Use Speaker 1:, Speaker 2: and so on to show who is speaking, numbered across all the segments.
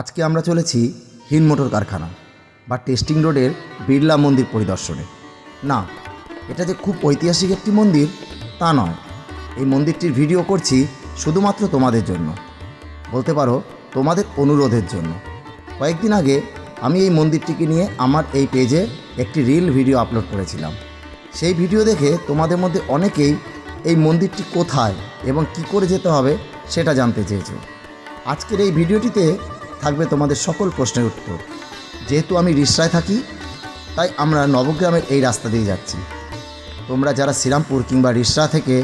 Speaker 1: আজকে আমরা চলেছি হিন মোটর কারখানা বা টেস্টিং রোডের বিড়লা মন্দির পরিদর্শনে। না, এটা যে খুব ঐতিহাসিক একটি মন্দির, তা নয়। এই মন্দিরটির ভিডিও করছি শুধুমাত্র তোমাদের জন্য। বলতে পারো, তোমাদের অনুরোধের জন্য। কয়েকদিন আগে আমি এই মন্দিরটিকে নিয়ে আমার এই পেজে একটি রিল ভিডিও আপলোড করেছিলাম। সেই ভিডিও দেখে তোমাদের মধ্যে অনেকেই এই মন্দিরটি কোথায় এবং কি করে যেতে হবে সেটা জানতে চেয়েছো। আজকের এই ভিডিওটিতে থাকবে তোমাদের সকল প্রশ্নের উত্তর। যেহেতু আমি রিসরায় থাকি, তাই আমরা নবগ্রামের এই রাস্তা দিয়ে যাচ্ছি। তোমরা যারা শ্রীরামপুর কিংবা রিসরা থেকে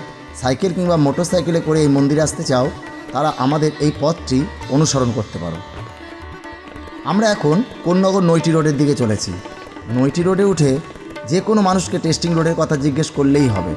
Speaker 1: সাইকেল কিংবা মোটরসাইকেলে করে এই মন্দিরে আসতে চাও, তারা আমাদের এই পথটি অনুসরণ করতে পারো। আমরা এখন কোন্নগর নৈটি রোডের দিকে চলেছি। নৈটি রোডে উঠে যে কোনো মানুষকে টেস্টিং রোডের কথা জিজ্ঞেস করলেই হবে।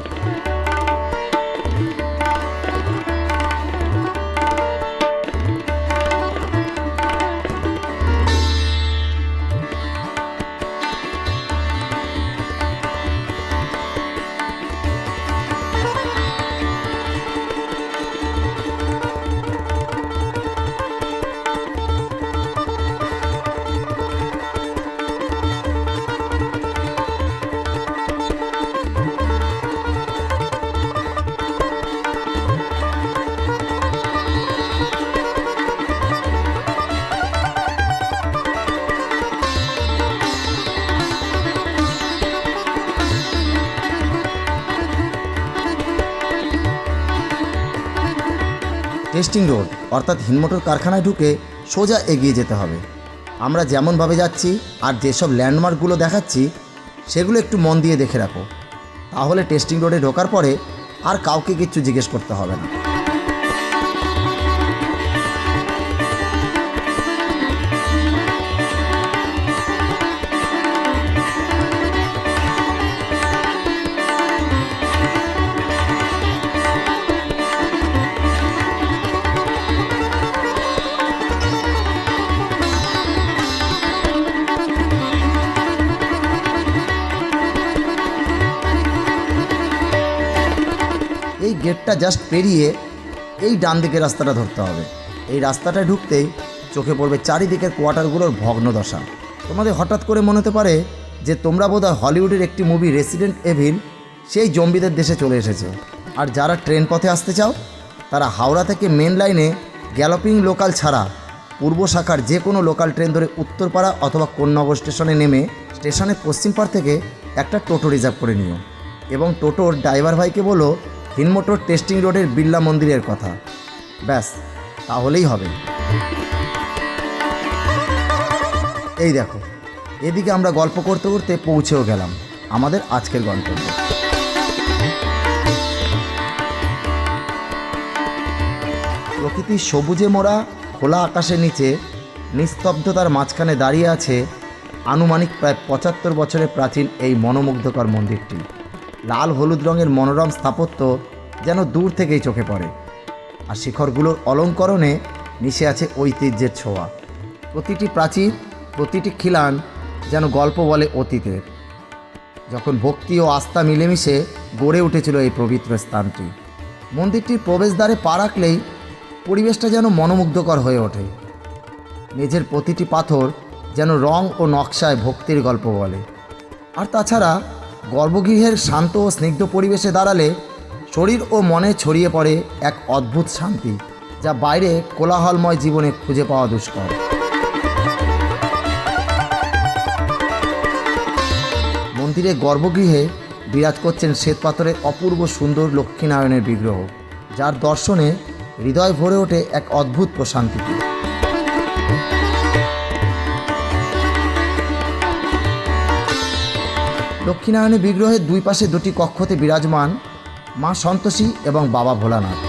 Speaker 1: টেস্টিং রোড, অর্থাৎ হিনমোটর কারখানায় ঢুকে সোজা এগিয়ে যেতে হবে। আমরা যেমনভাবে যাচ্ছি আর যেসব ল্যান্ডমার্কগুলো দেখাচ্ছি, সেগুলো একটু মন দিয়ে দেখে রাখো। তাহলে টেস্টিং রোডে ঢোকার পরে আর কাউকে কিচ্ছু জিজ্ঞেস করতে হবে না। গেটটা জাস্ট পেরিয়ে এই ডান দিকের রাস্তাটা ধরতে হবে। এই রাস্তাটায় ঢুকতেই চোখে পড়বে চারিদিকের কোয়ার্টারগুলোর ভগ্ন দশা। তোমাদের হঠাৎ করে মনে হতে পারে যে তোমরা বোধহয় হলিউডের একটি মুভি রেসিডেন্ট এভিল সেই জম্বিদের দেশে চলে এসেছে। আর যারা ট্রেন পথে আসতে চাও, তারা হাওড়া থেকে মেন লাইনে গ্যালোপিং লোকাল ছাড়া পূর্ব শাখার যে কোনো লোকাল ট্রেন ধরে উত্তরপাড়া অথবা কোন্নগর স্টেশনে নেমে স্টেশনের পশ্চিম পাড় থেকে একটা টোটো রিজার্ভ করে নিও। এবং টোটোর ড্রাইভার ভাইকে বলো হিনমোটর টেস্টিং রোডের বিড়লা মন্দিরের কথা। ব্যাস, তাহলেই হবে। এই দেখো, এদিকে আমরা গল্প করতে করতে পৌঁছেও গেলাম আমাদের আজকের গন্তব্য। প্রকৃতির সবুজে মোড়া খোলা আকাশের নিচে নিস্তব্ধতার মাঝখানে দাঁড়িয়ে আছে আনুমানিক প্রায় পঁচাত্তর বছরের প্রাচীন এই মনোমুগ্ধকর মন্দিরটি। লাল হলুদ রঙের মনোরম স্থাপত্য যেন দূর থেকেই চোখে পড়ে। আর শিখরগুলোর অলঙ্করণে মিশে আছে ঐতিহ্যের ছোঁয়া। প্রতিটি প্রাচীর, প্রতিটি খিলান যেন গল্প বলে অতীতের। যখন ভক্তি ও আস্থা মিলেমিশে গড়ে উঠেছিল এই পবিত্র স্থানটি। মন্দিরটির প্রবেশদ্বারে পা রাখলেই পরিবেশটা যেন মনোমুগ্ধকর হয়ে ওঠে। মেঝের প্রতিটি পাথর যেন রং ও নকশায় ভক্তির গল্প বলে। আর তাছাড়া গর্ভগৃহের শান্ত ও স্নিগ্ধ পরিবেশে দাঁড়ালে শরীর ও মনে ছড়িয়ে পড়ে এক অদ্ভুত শান্তি, যা বাইরে কোলাহলময় জীবনে খুঁজে পাওয়া দুষ্কর। মন্দিরের গর্ভগৃহে বিরাজ করছেন শ্বেতপাথরের অপূর্ব সুন্দর লক্ষ্মীনারায়ণের বিগ্রহ, যার দর্শনে হৃদয় ভরে ওঠে এক অদ্ভুত প্রশান্তিতে লক্ষ্মীনারায়ণের বিগ্রহের দুই পাশে দুটি কক্ষতে বিরাজমান মা সন্তোষী এবং বাবা ভোলানাথ।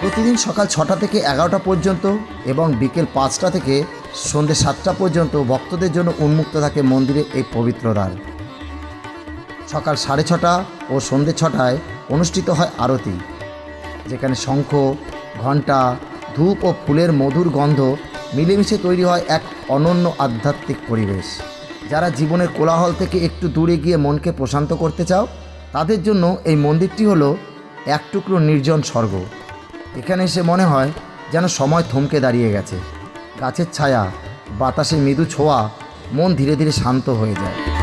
Speaker 1: প্রতিদিন সকাল ছটা থেকে এগারোটা পর্যন্ত এবং বিকেল পাঁচটা থেকে সন্ধ্যে সাতটা পর্যন্ত ভক্তদের জন্য উন্মুক্ত থাকে মন্দিরের এই পবিত্র দ্বার। সকাল সাড়ে ছটা ও সন্ধ্যে ছটায় অনুষ্ঠিত হয় আরতি, যেখানে শঙ্খ, ঘণ্টা, ধূপ ও ফুলের মধুর গন্ধ মিলেমিশে তৈরি হয় এক অনন্য আধ্যাত্মিক পরিবেশ। যারা জীবনের কোলাহল থেকে একটু দূরে গিয়ে মনকে প্রশান্ত করতে চাও, তাদের জন্য এই মন্দিরটি হলো এক টুকরো নির্জন স্বর্গ। এখানে এসে মনে হয় যেন সময় থমকে দাঁড়িয়ে গেছে। গাছের ছায়া, বাতাসে মৃদু ছোঁয়া, মন ধীরে ধীরে শান্ত হয়ে যায়।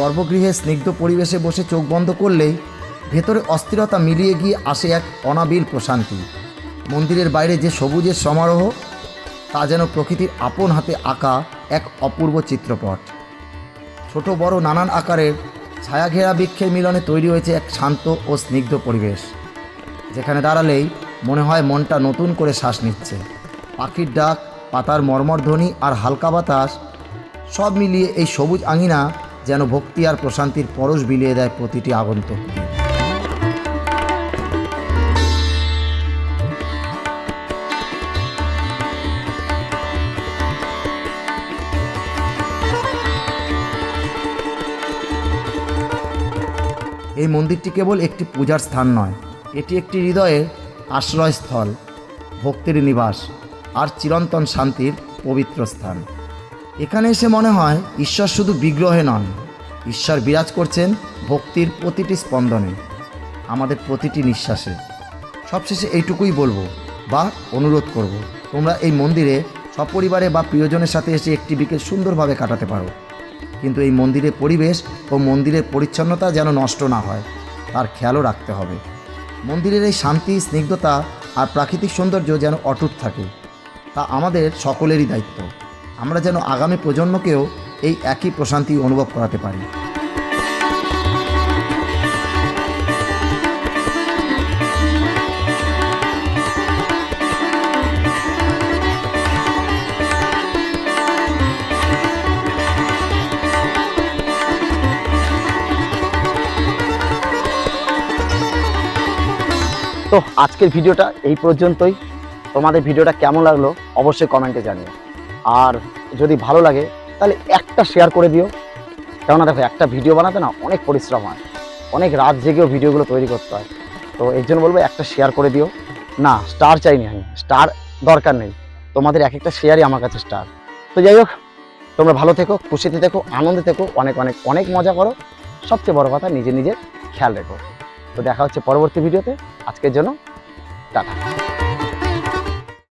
Speaker 1: গর্ভগৃহে স্নিগ্ধ পরিবেশে বসে চোখ বন্ধ করলেই ভেতরে অস্থিরতা মিলিয়ে গিয়ে আসে এক অনাবিল প্রশান্তি। মন্দিরের বাইরে যে সবুজের সমারোহ, তা যেন প্রকৃতির আপন হাতে আঁকা এক অপূর্ব চিত্রপট। ছোট বড় নানান আকারের ছায়াঘেরা বৃক্ষের মিলনে তৈরি হয়েছে এক শান্ত ও স্নিগ্ধ পরিবেশ। যেখানে দাঁড়ালেই মনে হয় মনটা নতুন করে শ্বাস নিচ্ছে। পাখির ডাক, পাতার মর্মরধ্বনি আর হালকা বাতাস সব মিলিয়ে এই সবুজ আঙিনা যেন ভক্তি আর প্রশান্তির পরশ বিলিয়ে দেয় প্রতিটি আগন্তুককে এই মন্দিরটি কেবল একটি পূজার স্থান নয়, এটি একটি হৃদয়ের আশ্রয়স্থল, ভক্তির নিবাস আর চিরন্তন শান্তির পবিত্র স্থান। এখানে এসে মনে হয় ঈশ্বর শুধু বিগ্রহে নন। ঈশ্বর বিরাজ করছেন ভক্তির প্রতিটি স্পন্দনে, আমাদের প্রতিটি নিঃশ্বাসে। সবশেষে এইটুকুই বলব বা অনুরোধ করব। তোমরা এই মন্দিরে সপরিবারে বা প্রিয়জনের সাথে এসে একটি বিকেল সুন্দরভাবে কাটাতে পারো। কিন্তু এই মন্দিরের পরিবেশ ও মন্দিরের পরিচ্ছন্নতা যেন নষ্ট না হয়, তার খেয়ালও রাখতে হবে। মন্দিরের এই শান্তি, স্নিগ্ধতা আর প্রাকৃতিক সৌন্দর্য যেন অটুট থাকে, তা আমাদের সকলেরই দায়িত্ব। আমরা যেন আগামী প্রজন্মকেও এই একই প্রশান্তি অনুভব করাতে পারি।
Speaker 2: তো আজকের ভিডিওটা এই পর্যন্তই। তোমাদের ভিডিওটা কেমন লাগল অবশ্যই কমেন্টে জানিও। আর যদি ভালো লাগে, তাহলে একটা শেয়ার করে দিও। কেননা দেখো, একটা ভিডিও বানাতে না অনেক পরিশ্রম হয়। অনেক রাত জেগেও ভিডিওগুলো তৈরি করতে হয়। তো এর জন্য বলব, একটা শেয়ার করে দিও। না স্টার চাইনি আমি। স্টার দরকার নেই। তোমাদের এক একটা শেয়ারই আমার কাছে স্টার তো যাই হোক, তোমরা ভালো থেকো, খুশিতে থেকো, আনন্দে থেকো, অনেক অনেক অনেক মজা করো। সবচেয়ে বড় কথা নিজে নিজের খেয়াল রেখো। তো দেখা হচ্ছে পরবর্তী ভিডিওতে আজকের জন্য, টাটা।